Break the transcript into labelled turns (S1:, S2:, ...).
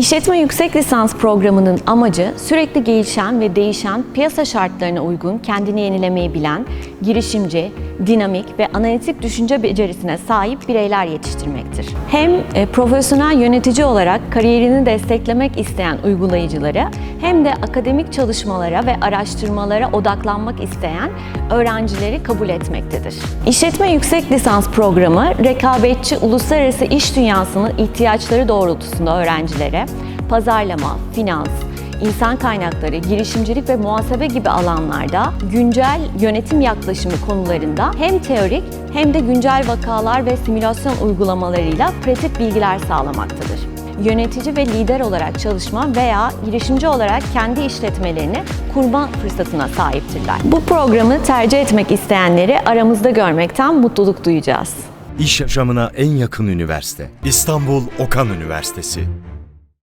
S1: İşletme yüksek lisans programının amacı sürekli gelişen ve değişen piyasa şartlarına uygun kendini yenilemeyi bilen, girişimci, dinamik ve analitik düşünce becerisine sahip bireyler yetiştirmektir. Hem e, profesyonel yönetici olarak kariyerini desteklemek isteyen uygulayıcıları hem de akademik çalışmalara ve araştırmalara odaklanmak isteyen öğrencileri kabul etmektedir. İşletme yüksek lisans programı rekabetçi uluslararası iş dünyasının ihtiyaçları doğrultusunda öğrencilere pazarlama, finans, insan kaynakları, girişimcilik ve muhasebe gibi alanlarda güncel yönetim yaklaşımı konularında hem teorik hem de güncel vakalar ve simülasyon uygulamalarıyla pratik bilgiler sağlamaktadır. Yönetici ve lider olarak çalışma veya girişimci olarak kendi işletmelerini kurma fırsatına sahiptirler. Bu programı tercih etmek isteyenleri aramızda görmekten mutluluk duyacağız.
S2: İş yaşamına en yakın üniversite. İstanbul Okan Üniversitesi.